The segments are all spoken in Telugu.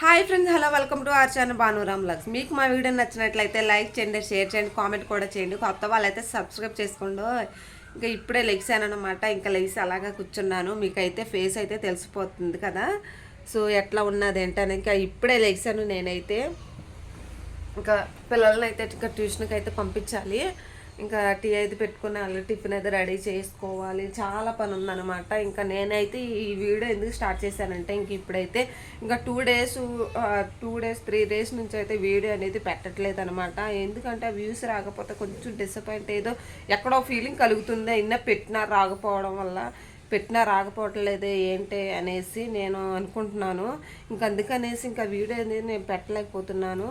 Hi friends hello welcome to our channel Bhanuram Lux. మీకు మా వీడియో నచ్చినట్లయితే లైక్ చేయండి షేర్ చేయండి కామెంట్ కూడా చేయండి. కొత్త వాళ్ళైతే సబ్స్క్రైబ్ చేసుకోండి. ఇంకా ఇప్పుడే లెగ్సాను అనమాట ఇంకా లెగ్స్ అలాగా కూర్చున్నాను. మీకైతే ఫేస్ అయితే తెలిసిపోతుంది కదా. సో ఎట్లా ఉన్నది ఏంటని ఇంకా ఇప్పుడే లెగ్సాను నేనైతే. ఇంకా పిల్లల్ని అయితే ఇంకా ట్యూషన్కి అయితే పంపించాలి. ఇంకా టీ అయితే పెట్టుకుని టిఫిన్ అయితే రెడీ చేసుకోవాలి. చాలా పని ఉందన్నమాట. ఇంకా నేనైతే ఈ వీడియో ఎందుకు స్టార్ట్ చేశానంటే ఇంక ఇప్పుడైతే ఇంకా two days two days three days నుంచి అయితే వీడియో అనేది పెట్టట్లేదు అనమాట ఎందుకంటే వ్యూస్ రాకపోతే కొంచెం డిసప్పాయింట్ ఏదో ఎక్కడో ఫీలింగ్ కలుగుతుందో. అయినా పెట్టినా రాకపోవడం వల్ల పెట్టినా రాకపోవట్లేదే ఏంటి అనేసి నేను అనుకుంటున్నాను. ఇంక అందుకనేసి ఇంకా వీడియో అనేది నేను పెట్టలేకపోతున్నాను.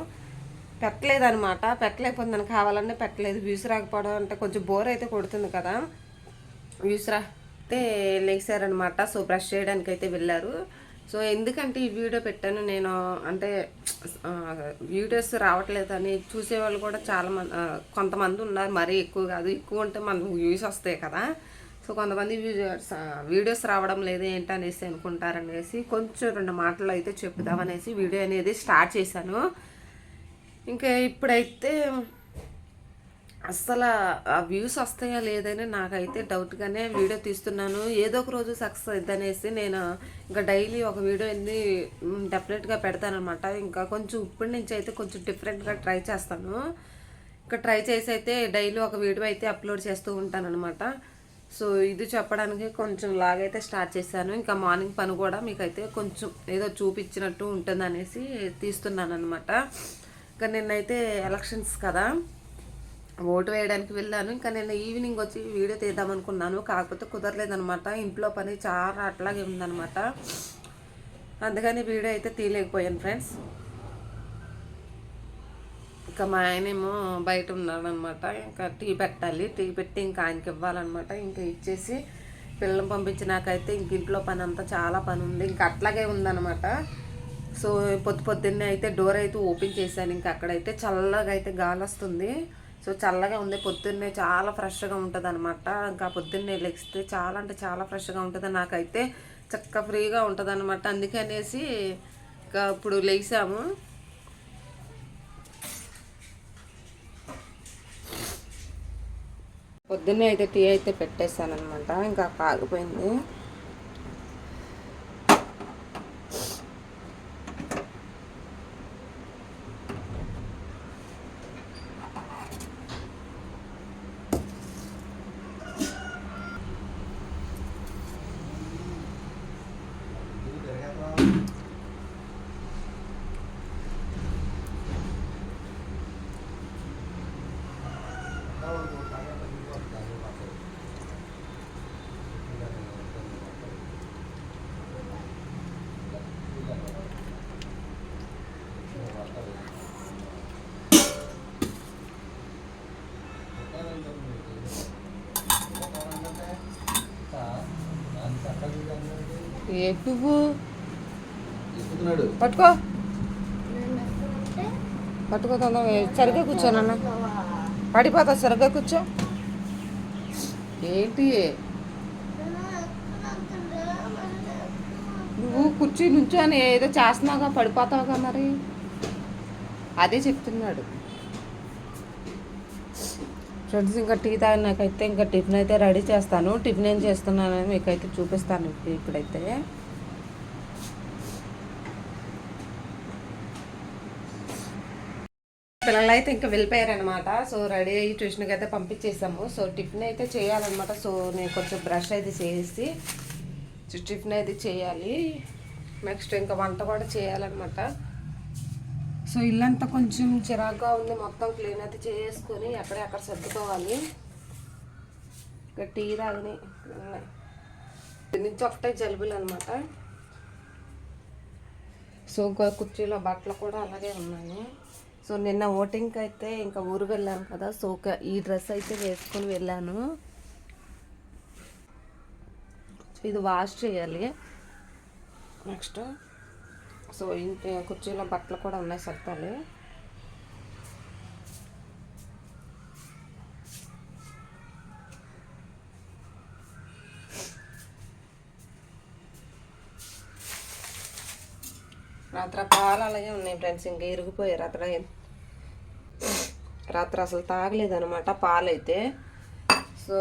పెట్టలేదనమాట దానికి కావాలనే పెట్టలేదు. వ్యూస్ రాకపోవడం అంటే కొంచెం బోర్ అయితే కొడుతుంది కదా. వ్యూస్ రాస్తే లేచారనమాట సో బ్రష్ చేయడానికి అయితే వెళ్ళారు. సో ఎందుకంటే ఈ వీడియో పెట్టాను నేను. అంటే ఆ, వీడియోస్ రావట్లేదని చూసేవాళ్ళు కూడా చాలా మంది కొంతమంది ఉన్నారు. మరీ ఎక్కువ కాదు. ఎక్కువ ఉంటే మనకు వ్యూస్ వస్తాయి కదా. సో కొంతమంది వీడియోస్ వీడియోస్ రావడం లేదు ఏంటనేసి అనుకుంటారనేసి కొంచెం రెండు మాటలు అయితే చెప్దామనేసి వీడియో అనేది స్టార్ట్ చేశాను. ఇంకా ఇప్పుడైతే అస్సలు ఆ వ్యూస్ వస్తాయా లేదని నాకైతే డౌట్గానే వీడియో తీస్తున్నాను. ఏదో ఒక రోజు సక్సెస్ అవుతుందనేసి నేను ఇంకా డైలీ ఒక వీడియో అనేది డెఫినెట్గా పెడతానమాట ఇంకా కొంచెం ఇప్పటి నుంచి అయితే కొంచెం డిఫరెంట్గా ట్రై చేస్తాను. ఇంకా ట్రై చేసి అయితే డైలీ ఒక వీడియో అయితే అప్లోడ్ చేస్తూ ఉంటానన్నమాట. సో ఇది చెప్పడానికి కొంచెం లాగైతే స్టార్ట్ చేశాను. ఇంకా మార్నింగ్ పని కూడా మీకైతే కొంచెం ఏదో చూపించినట్టు ఉంటుంది అనేసి తీస్తున్నాను అనమాట ఇంకా నిన్నైతే ఎలక్షన్స్ కదా. ఓటు వేయడానికి వెళ్ళాను. ఇంకా నేను ఈవినింగ్ వచ్చి వీడియో తీద్దాం అనుకున్నాను. కాకపోతే కుదరలేదనమాట ఇంట్లో పని చాలా అట్లాగే ఉందనమాట అందుకని వీడియో అయితే తీయలేకపోయాను ఫ్రెండ్స్. ఇంకా మా ఆయనేమో బయట ఉన్నాడనమాట ఇంకా టీ పెట్టాలి. టీ పెట్టి ఇంకా ఆయనకి ఇవ్వాలన్నమాట. ఇంకా ఇచ్చేసి పిల్లలు పంపించినాకైతే ఇంక ఇంట్లో పని అంతా చాలా పని ఉంది ఇంకా అట్లాగే ఉందన్నమాట. సో పొద్దు పొద్దున్నే అయితే డోర్ అయితే ఓపెన్ చేశాను. ఇంకా అక్కడైతే చల్లగా అయితే గాలి వస్తుంది. సో చల్లగా ఉంది. పొద్దున్నే చాలా ఫ్రెష్గా ఉంటుంది అనమాట ఇంకా పొద్దున్నే లెగిస్తే చాలా అంటే చాలా ఫ్రెష్గా ఉంటుంది. నాకైతే చక్క ఫ్రీగా ఉంటుంది అనమాట అందుకనేసి ఇంకా ఇప్పుడు లేసాము. పొద్దున్నే అయితే టీ అయితే పెట్టేశాను అనమాట ఇంకా కాగిపోయింది ఎక్కుతున్నాడు. పట్టుకో. పట్టుకో తొందరగా. సరిగ్గా కూర్చోనన్న పడిపోతా సరిగ్గా కూర్చో. ఏంటి నువ్వు కుర్చీ నుంచొని ఏదో చేస్తున్నావుగా పడిపోతావుగా మరి. అదే చెప్తున్నాడు. ఫ్రెండ్స్ ఇంకా టీ తాగినాకైతే ఇంకా టిఫిన్ అయితే రెడీ చేస్తాను. టిఫిన్ ఏం చేస్తున్నానని మీకైతే చూపిస్తాను ఇప్పుడైతే. పిల్లలు అయితే ఇంకా వెళ్ళిపోయారనమాట సో రెడీ అయ్యి ట్యూషన్కి అయితే పంపించేసాము. సో టిఫిన్ అయితే చేయాలన్నమాట. సో నేను కొంచెం బ్రష్ అయితే చేసి టిఫిన్ అయితే చేయాలి. నెక్స్ట్ ఇంకా వంట కూడా చేయాలన్నమాట. సో ఇల్లంతా కొంచెం చిరాగ్గా ఉంది. మొత్తం క్లీన్ అయితే చేసుకొని ఎక్కడెక్కడ సర్దుకోవాలి. ఇంకా టీ తాగని. నుంచి ఒకటే జలుబులు అనమాట సో ఇంకా కుర్చీలో బట్టలు కూడా అలాగే ఉన్నాయి. సో నిన్న ఓటింగ్కి అయితే ఇంకా ఊరు వెళ్ళాను కదా. సో ఈ డ్రెస్ అయితే వేసుకొని వెళ్ళాను. ఇది వాష్ చేయాలి. నెక్స్ట్ సో ఇంటి కుర్చీలో బట్టలు కూడా ఉన్నాయి సర్దాలి రాత్ర పాలు అలాగే ఉన్నాయి ఫ్రెండ్స్ ఇంకా ఇరిగిపోయాయి రాత్ర. రాత్రి అసలు తాగలేదనమాట పాలైతే. సో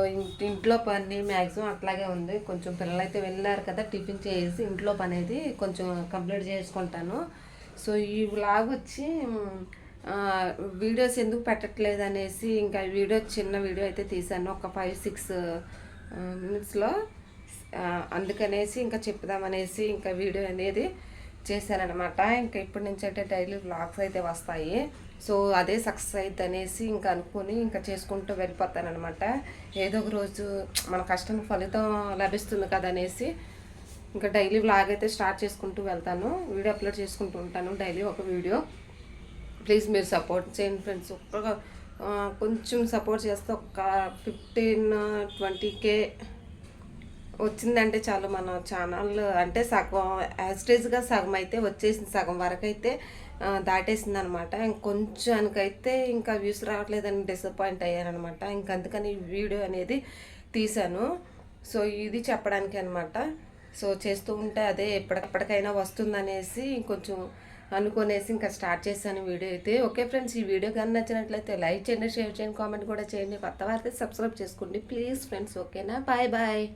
ఇంట్లో పని మ్యాక్సిమం అట్లాగే ఉంది. కొంచెం పిల్లలైతే వెళ్ళారు కదా టిఫిన్ చేసి ఇంట్లో పని అయితే కొంచెం కంప్లీట్ చేసుకుంటాను. సో ఈ వ్లాగ్ వచ్చి వీడియోస్ ఎందుకు పెట్టట్లేదు అనేసి ఇంకా వీడియో చిన్న వీడియో అయితే తీశాను. ఒక ఫైవ్ సిక్స్ మినిట్స్లో. అందుకనేసి ఇంకా చెప్దామనేసి ఇంకా వీడియో అనేది చేశానమాట ఇంకా ఇప్పటి నుంచి అయితే డైలీ వ్లాగ్స్ అయితే వస్తాయి. సో అదే సక్సెస్ అయితే అనేసి ఇంకా అనుకుని ఇంకా చేసుకుంటూ వెళ్ళిపోతానమాట ఏదో ఒక రోజు మన కష్టం ఫలితం లభిస్తుంది కదా అనేసి ఇంకా డైలీ వ్లాగ్ అయితే స్టార్ట్ చేసుకుంటూ వెళ్తాను. వీడియో అప్లోడ్ చేసుకుంటూ ఉంటాను డైలీ ఒక వీడియో. ప్లీజ్ మీరు సపోర్ట్ చేయండి ఫ్రెండ్స్. ఒక్క కొంచెం సపోర్ట్ చేస్తే ఒక ఫిఫ్టీన్ ట్వంటీ కే వచ్చిందంటే చాలు మన ఛానల్. అంటే సగం యాజ్టేజ్గా సగం అయితే వచ్చేసింది. సగం వరకు అయితే దాటేసింది అనమాట ఇంకొంచానికైతే ఇంకా వ్యూస్ రావట్లేదని డిసప్పాయింట్ అయ్యానమాట ఇంక అందుకని వీడియో అనేది తీశాను. సో ఇది చెప్పడానికి అనమాట సో చేస్తూ ఉంటే అదే ఎప్పటికైనా వస్తుందనేసి ఇంకొంచెం అనుకునేసి ఇంకా స్టార్ట్ చేశాను వీడియో అయితే. ఓకే ఫ్రెండ్స్ ఈ వీడియో కానీ నచ్చినట్లయితే లైక్ చేయండి షేర్ చేయండి కామెంట్ కూడా చేయండి. కొత్త వారితే సబ్స్క్రైబ్ చేసుకోండి ప్లీజ్ ఫ్రెండ్స్. ఓకేనా? Bye bye.